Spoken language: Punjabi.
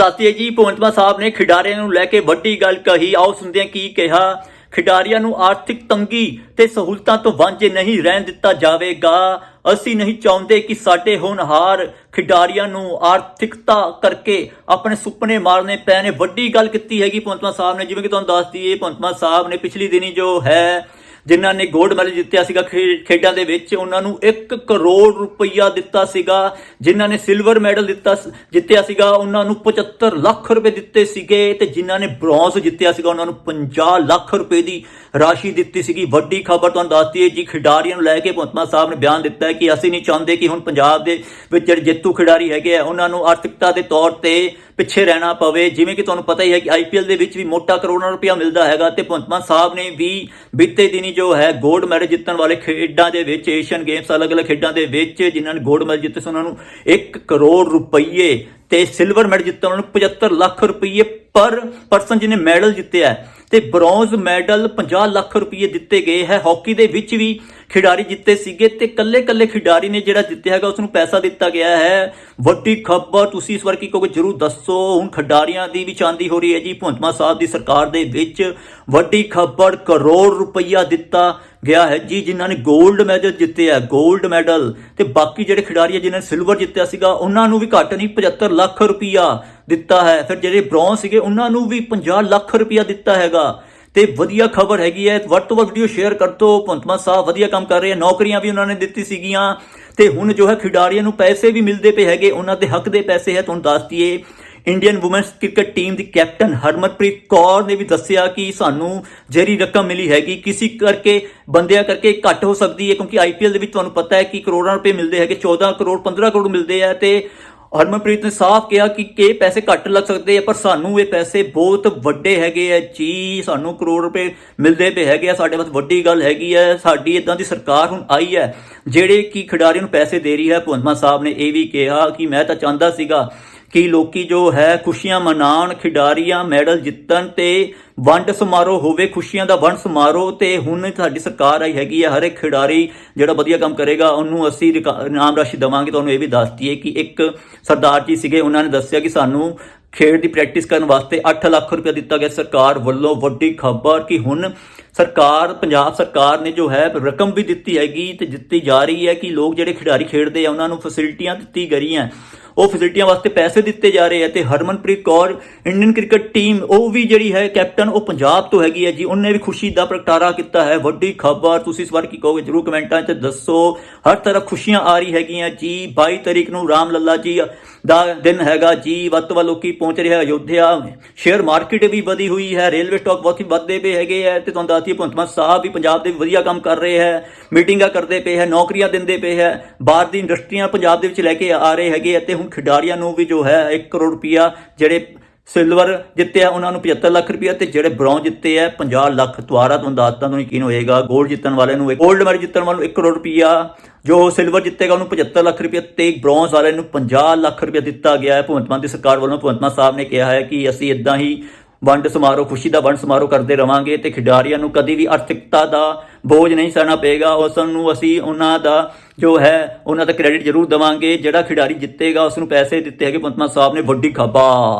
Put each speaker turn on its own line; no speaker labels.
ਦੱਸਦੀ ਜੀ, ਭਗਵੰਤ ਸਾਹਿਬ ਨੇ ਖਿਡਾਰੀਆਂ ਨੂੰ ਲੈ ਕੇ ਵੱਡੀ ਗੱਲ ਕਹੀ। ਆਓ ਸੁਣਦੇ ਹਾਂ ਕੀ ਕਿਹਾ। ਖਿਡਾਰੀਆਂ ਨੂੰ ਆਰਥਿਕ ਤੰਗੀ ਤੇ ਸਹੂਲਤਾਂ ਤੋਂ ਵਾਂਝੇ ਨਹੀਂ ਰਹਿਣ ਦਿੱਤਾ ਜਾਵੇਗਾ। ਅਸੀਂ ਨਹੀਂ ਚਾਹੁੰਦੇ ਕਿ ਸਾਡੇ ਹੋਣਹਾਰ ਖਿਡਾਰੀਆਂ ਨੂੰ ਆਰਥਿਕਤਾ ਕਰਕੇ ਆਪਣੇ ਸੁਪਨੇ ਮਾਰਨੇ ਪੈਣੇ। ਵੱਡੀ ਗੱਲ ਕੀਤੀ ਹੈਗੀ ਭਗਵੰਤ ਸਾਹਿਬ ਨੇ। ਜਿਵੇਂ ਕਿ ਤੁਹਾਨੂੰ ਦੱਸ ਦਈਏ, ਭਗਵੰਤ ਸਾਹਿਬ ਨੇ ਪਿਛਲੀ ਦਿਨੀ ਜੋ ਹੈ ਜਿਨ੍ਹਾਂ ਨੇ 골ਡ ਮੈਡਲ ਜਿੱਤਿਆ ਸੀਗਾ ਖੇ- ਖੇਡਾਂ ਦੇ ਵਿੱਚ, ਉਹਨਾਂ ਨੂੰ 1 ਕਰੋੜ ਰੁਪਈਆ ਦਿੱਤਾ ਸੀਗਾ। ਜਿਨ੍ਹਾਂ ਨੇ ਸਿਲਵਰ ਮੈਡਲ ਦਿੱਤਾ ਜਿੱਤਿਆ ਸੀਗਾ, ਉਹਨਾਂ ਨੂੰ 75 ਲੱਖ ਰੁਪਏ ਦਿੱਤੇ ਸੀਗੇ ਤੇ ਜਿਨ੍ਹਾਂ ਨੇ ਬ੍ਰੌਂਜ਼ ਜਿੱਤਿਆ ਸੀਗਾ, ਉਹਨਾਂ ਨੂੰ 50 ਲੱਖ ਰੁਪਏ ਦੀ ਰਾਸ਼ੀ ਦਿੱਤੀ ਸੀਗੀ। ਵੱਡੀ ਖਬਰ ਤੁਹਾਨੂੰ ਦੱਸਦੀ ਹੈ ਜੀ, ਖਿਡਾਰੀਆਂ ਨੂੰ ਲੈ ਕੇ ਭਗਵੰਤ ਸਾਹਿਬ ਨੇ ਬਿਆਨ ਦਿੱਤਾ ਹੈ ਕਿ ਅਸੀਂ ਨਹੀਂ ਚਾਹੁੰਦੇ ਕਿ ਹੁਣ ਪੰਜਾਬ ਦੇ ਵਿੱਚ ਜਿਹੜੇ ਜੇਤੂ ਖਿਡਾਰੀ ਹੈਗੇ ਆ, ਉਹਨਾਂ ਨੂੰ ਆਰਥਿਕਤਾ ਦੇ ਤੌਰ ਤੇ ਪਿੱਛੇ ਰਹਿਣਾ ਪਵੇ। ਜਿਵੇਂ ਕਿ ਤੁਹਾਨੂੰ ਪਤਾ ਹੀ ਹੈ ਕਿ ਆਈਪੀਐਲ ਦੇ ਵਿੱਚ ਵੀ ਮੋਟਾ ਕਰੋੜਾਂ ਰੁਪਇਆ ਮਿਲਦਾ ਹੈਗਾ ਤੇ ਭਗਵੰਤ ਮਾਨ ਸਾਹਿਬ ਨੇ ਵੀ ਬੀਤੇ ਦਿਨੀ ਜੋ ਹੈ 골ਡ ਮੈਡਲ ਜਿੱਤਣ ਵਾਲੇ ਖੇਡਾਂ ਦੇ ਵਿੱਚ ਏਸ਼ੀਅਨ ਗੇਮਸ ਅਲੱਗ-ਅਲੱਗ ਖੇਡਾਂ ਦੇ ਵਿੱਚ ਜਿਨ੍ਹਾਂ ਨੇ 골ਡ ਮੈਡਲ ਜਿੱਤੇ ਸੀ, ਉਹਨਾਂ ਨੂੰ 1 ਕਰੋੜ ਰੁਪਏ ਤੇ ਸਿਲਵਰ ਮੈਡਲ ਜਿੱਤਣ ਵਾਲਿਆਂ ਨੂੰ 75 ਲੱਖ ਰੁਪਏ ਪਰ ਪਰਸਨ ਜਿਹਨੇ ਮੈਡਲ ਜਿੱਤਿਆ ਹੈ ਤੇ ਬ੍ਰੌਂਜ਼ ਮੈਡਲ 50 ਲੱਖ ਰੁਪਏ ਦਿੱਤੇ ਗਏ ਹੈ। ਹਾਕੀ ਦੇ ਵਿੱਚ ਵੀ ਖਿਡਾਰੀ ਜਿੱਤੇ ਸੀਗੇ ਤੇ ਕੱਲੇ-ਕੱਲੇ ਖਿਡਾਰੀ ਨੇ ਜਿਹੜਾ ਜਿੱਤਿਆ ਹੈਗਾ ਉਸ ਨੂੰ ਪੈਸਾ ਦਿੱਤਾ ਗਿਆ ਹੈ। ਵੱਡੀ ਖਬਰ ਤੁਸੀਂ ਇਸ ਵਾਰ ਕੀ ਕਹੋਗੇ? ਜਰੂਰ ਦੱਸੋ। ਹੁਣ ਖਿਡਾਰੀਆਂ ਦੀ ਵੀ ਚਾਂਦੀ ਹੋ ਰਹੀ ਹੈ ਜੀ ਭਗਵੰਤ ਸਾਹਿਬ ਦੀ ਸਰਕਾਰ ਦੇ ਵਿੱਚ। ਵੱਡੀ ਖਬਰ, ਕਰੋੜ ਰੁਪਈਆ ਦਿੱਤਾ ਗਿਆ ਹੈ ਜੀ, ਜਿਨ੍ਹਾਂ ਨੇ 골ਡ ਮੈਡਲ ਜਿੱਤਿਆ 골ਡ ਮੈਡਲ ਤੇ ਬਾਕੀ ਜਿਹੜੇ ਖਿਡਾਰੀ ਹੈ ਜਿਨ੍ਹਾਂ ਨੇ ਸਿਲਵਰ ਜਿੱਤਿਆ ਸੀਗਾ, ਉਹਨਾਂ ਨੂੰ ਵੀ ਘੱਟ ਨਹੀਂ 75 ਲੱਖ ਰੁਪਈਆ ਦਿੱਤਾ ਹੈ। ਫਿਰ ਜਿਹੜੇ ਬ੍ਰੌਂਜ਼ ਸੀਗੇ, ਉਹਨਾਂ ਨੂੰ ਵੀ 50 ਲੱਖ ਰੁਪਇਆ ਦਿੱਤਾ ਹੈਗਾ। ਤੇ ਵਧੀਆ ਖਬਰ ਹੈਗੀ ਹੈ। ਵੱਧ ਤੋਂ ਵੱਧ ਵੀਡੀਓ ਸ਼ੇਅਰ ਕਰ ਦਿਓ। ਭਗਵੰਤ ਮਾਨ ਸਾਹਿਬ ਵਧੀਆ ਕੰਮ ਕਰ ਰਹੇ ਆ। ਨੌਕਰੀਆਂ ਵੀ ਉਹਨਾਂ ਨੇ ਦਿੱਤੀ ਸੀਗੀਆਂ। ਤੇ ਹੁਣ ਜੋ ਹੈ ਖਿਡਾਰੀਆਂ ਨੂੰ ਪੈਸੇ ਵੀ ਮਿਲਦੇ ਪਏ ਹੈਗੇ। ਉਹਨਾਂ ਦੇ ਹੱਕ ਦੇ ਪੈਸੇ ਹੈ। ਤੁਹਾਨੂੰ ਦੱਸ ਦਈਏ ਇੰਡੀਅਨ ਔਮਨਸ ਕ੍ਰਿਕਟ ਟੀਮ ਦੀ ਕੈਪਟਨ ਹਰਮਨਪ੍ਰੀਤ ਕੌਰ ਨੇ ਵੀ ਦੱਸਿਆ ਕਿ ਸਾਨੂੰ ਜਿਹੜੀ ਰਕਮ ਮਿਲੀ ਹੈਗੀ। ਕਿਸੇ ਕਰਕੇ, ਬੰਦਿਆਂ ਕਰਕੇ ਘੱਟ ਹੋ ਸਕਦੀ ਹੈ। ਕਿਉਂਕਿ ਆਈਪੀਐਲ ਦੇ ਵਿੱਚ ਤੁਹਾਨੂੰ ਪਤਾ ਹੈ ਕਿ ਕਰੋੜਾਂ ਰੁਪਏ ਮਿਲਦੇ ਹੈਗੇ। 14 ਕਰੋੜ 15 ਕਰੋੜ ਮਿਲਦੇ ਆ। ਤੇ ਹਰਮਨਪ੍ਰੀਤ ਨੇ ਸਾਫ਼ ਕਿਹਾ ਕਿ ਕਿ ਪੈਸੇ ਘੱਟ ਲੱਗ ਸਕਦੇ ਆ, ਪਰ ਸਾਨੂੰ ਇਹ ਪੈਸੇ ਬਹੁਤ ਵੱਡੇ ਹੈਗੇ ਆ ਜੀ। ਸਾਨੂੰ ਕਰੋੜ ਰੁਪਏ ਮਿਲਦੇ ਪਏ ਹੈਗੇ ਆ। ਸਾਡੇ ਵਾਸਤੇ ਵੱਡੀ ਗੱਲ ਹੈਗੀ ਹੈ ਸਾਡੀ ਇਦਾਂ ਦੀ ਸਰਕਾਰ ਹੁਣ ਆਈ ਹੈ ਜਿਹੜੇ ਕਿ ਖਿਡਾਰੀਆਂ ਨੂੰ ਪੈਸੇ ਦੇ ਰਹੀ ਹੈ, ਭਗਵੰਤ ਸਾਹਿਬ ਨੇ ਇਹ ਵੀ ਕਿਹਾ ਕਿ ਮੈਂ ਤਾਂ ਚਾਹੁੰਦਾ ਸੀਗਾ ਕਿ ਲੋਕੀ ਜੋ ਹੈ ਖੁਸ਼ੀਆਂ ਮਨਾਉਣ, ਖਿਡਾਰੀਆਂ ਮੈਡਲ ਜਿੱਤਣ ਤੇ ਵੰਡ ਸਮਾਰੋਹ ਹੋਵੇ, ਖੁਸ਼ੀਆਂ ਦਾ ਵੰਡ ਸਮਾਰੋਹ ਤੇ ਹੁਣ ਸਾਡੀ ਸਰਕਾਰ ਆਈ ਹੈਗੀ ਹੈ ਹਰ ਇੱਕ ਖਿਡਾਰੀ ਜਿਹੜਾ ਵਧੀਆ ਕੰਮ ਕਰੇਗਾ, ਉਹਨੂੰ ਅਸੀਂ ਰਿਕਾ- ਇਨਾਮ ਰਾਸ਼ੀ ਦੇਵਾਂਗੇ। ਤੁਹਾਨੂੰ ਇਹ ਵੀ ਦੱਸ ਦਈਏ ਕਿ ਇੱਕ ਸਰਦਾਰ ਜੀ ਸੀਗੇ, ਉਹਨਾਂ ਨੇ ਦੱਸਿਆ ਕਿ ਸਾਨੂੰ ਖੇਡ ਦੀ ਪ੍ਰੈਕਟਿਸ ਕਰਨ ਵਾਸਤੇ 8 ਲੱਖ ਰੁਪਏ ਦਿੱਤਾ ਗਿਆ ਸਰਕਾਰ ਵੱਲੋਂ। ਵੱਡੀ ਖਬਰ ਕਿ ਹੁਣ ਸਰਕਾਰ, ਪੰਜਾਬ ਸਰਕਾਰ ਨੇ ਜੋ ਹੈ ਰਕਮ ਵੀ ਦਿੱਤੀ ਹੈਗੀ ਤੇ ਦਿੱਤੀ ਜਾ ਰਹੀ ਹੈ ਕਿ ਲੋਕ ਜਿਹੜੇ ਖਿਡਾਰੀ ਖੇਡਦੇ ਆ, ਉਹਨਾਂ ਨੂੰ ਫੈਸਿਲਿਟੀਆਂ ਦਿੱਤੀ ਗਈਆਂ। ਉਹ ਫੈਸਿਲਿਟੀਆਂ ਵਾਸਤੇ ਪੈਸੇ ਦਿੱਤੇ ਜਾ ਰਹੇ ਆ ਤੇ Harmanpreet Kaur Indian cricket team ਉਹ ਵੀ ਜਿਹੜੀ ਹੈ ਕੈਪਟਨ ਉਹ ਪੰਜਾਬ ਤੋਂ ਹੈਗੀ ਹੈ ਜੀ। ਉਹਨੇ ਵੀ ਖੁਸ਼ੀ ਦਾ ਪ੍ਰਗਟਾਰਾ ਕੀਤਾ ਹੈ। ਵੱਡੀ ਖਬਰ ਤੁਸੀਂ ਇਸ ਵਾਰ ਕੀ ਕਹੋਗੇ? ਜਰੂਰ ਕਮੈਂਟਾਂ 'ਚ ਦੱਸੋ। ਹਰ ਤਰ੍ਹਾਂ ਖੁਸ਼ੀਆਂ ਆ ਰਹੀ ਹੈਗੀਆਂ ਜੀ। 22 ਤਰੀਕ ਨੂੰ ਰਾਮ ਲੱਲਾ ਜੀ ਦਾ ਦਿਨ ਹੈਗਾ ਜੀ। ਵੱਧ ਤੋਂ ਵੱਧ ਲੋਕੀ ਪਹੁੰਚ ਰਿਹਾ ਅਯੋਧਿਆ। ਸ਼ੇਅਰ ਮਾਰਕੀਟ ਵੀ ਵਧੀ ਹੋਈ ਹੈ। ਰੇਲਵੇ ਸਟਾਕ ਬਹੁਤ ਹੀ ਵੱਧਦੇ ਪਏ ਹੈਗੇ ਹੈ ਤੇ ਤੁਹਾਨੂੰ ਦੱਸਦੀ ਭਗਵੰਤ ਮਾਨ ਸਾਹਿਬ ਵੀ ਪੰਜਾਬ ਦੇ ਵਧੀਆ ਕੰਮ ਕਰ ਰਹੇ ਹੈ। ਮੀਟਿੰਗਾਂ ਕਰਦੇ ਪਏ ਹੈ, ਨੌਕਰੀਆਂ ਦਿੰਦੇ ਪਏ ਹੈ। ਬਾਹਰ ਦੀ ਇੰਡਸਟਰੀਆਂ ਪੰਜਾਬ ਦੇ ਵਿੱਚ ਲੈ ਕੇ ਆ ਰਹੇ ਹੈਗੇ ਆ ਤੇ ਹੁਣ ਖਿਡਾਰੀਆਂ ਨੂੰ ਵੀ ਜੋ ਹੈ 1 ਕਰੋੜ ਰੁਪਇਆ ਜਿਹੜੇ ਸਿਲਵਰ ਜਿੱਤੇ ਆ, ਉਹਨਾਂ ਨੂੰ 75 ਲੱਖ ਰੁਪਇਆ ਤੇ ਜਿਹੜੇ ਬ੍ਰੌਂਜ਼ ਜਿੱਤੇ ਆ 50 ਲੱਖ ਦੁਆਰਾ ਤੁਹਾਨੂੰ ਦੱਸਦਾ ਤੁਹਾਨੂੰ ਯਕੀਨ ਹੋਏਗਾ 골ਡ ਜਿੱਤਣ ਵਾਲੇ ਨੂੰ 골ਡ ਮੈਡਲ ਜਿੱਤਣ ਵਾਲੇ ਨੂੰ 1 ਕਰੋੜ ਰੁਪਇਆ ਜੋ ਸਿਲਵਰ ਜਿੱਤੇਗਾ, ਉਹਨੂੰ 75 ਲੱਖ ਰੁਪਇਆ ਤੇ ਬ੍ਰੌਂਜ਼ ਵਾਲੇ ਨੂੰ 50 ਲੱਖ ਰੁਪਇਆ ਦਿੱਤਾ ਗਿਆ ਹੈ। ਭਗਵੰਤ ਮਾਨ ਦੀ ਸਰਕਾਰ ਵੱਲੋਂ ਭਗਵੰਤ ਮਾਨ ਸਾਹਿਬ ਨੇ ਕਿਹਾ ਹੈ ਕਿ ਅਸੀਂ ਇਦਾਂ ਹੀ ਵੰਡ ਸਮਾਰੋਹ, ਖੁਸ਼ੀ ਦਾ ਵੰਡ ਸਮਾਰੋਹ ਕਰਦੇ ਰਵਾਂਗੇ ਤੇ ਖਿਡਾਰੀਆਂ ਨੂੰ ਕਦੀ ਵੀ ਆਰਥਿਕਤਾ ਦਾ ਬੋਝ ਨਹੀਂ ਸਹਿਣਾ ਪਏਗਾ। ਉਸ ਨੂੰ ਅਸੀਂ ਉਹਨਾਂ ਦਾ ਜੋ ਹੈ, ਉਹਨਾਂ ਦਾ ਕ੍ਰੈਡਿਟ ਜ਼ਰੂਰ ਦੇਵਾਂਗੇ। ਜਿਹੜਾ ਖਿਡਾਰੀ ਜਿੱਤੇਗਾ, ਉਸ ਨੂੰ ਪੈਸੇ ਦਿੱਤੇ ਹੈਗੇ। ਭਗਵੰਤ ਮਾਨ ਸਾਹਿਬ ਨੇ ਵੱਡੀ ਖਬਰ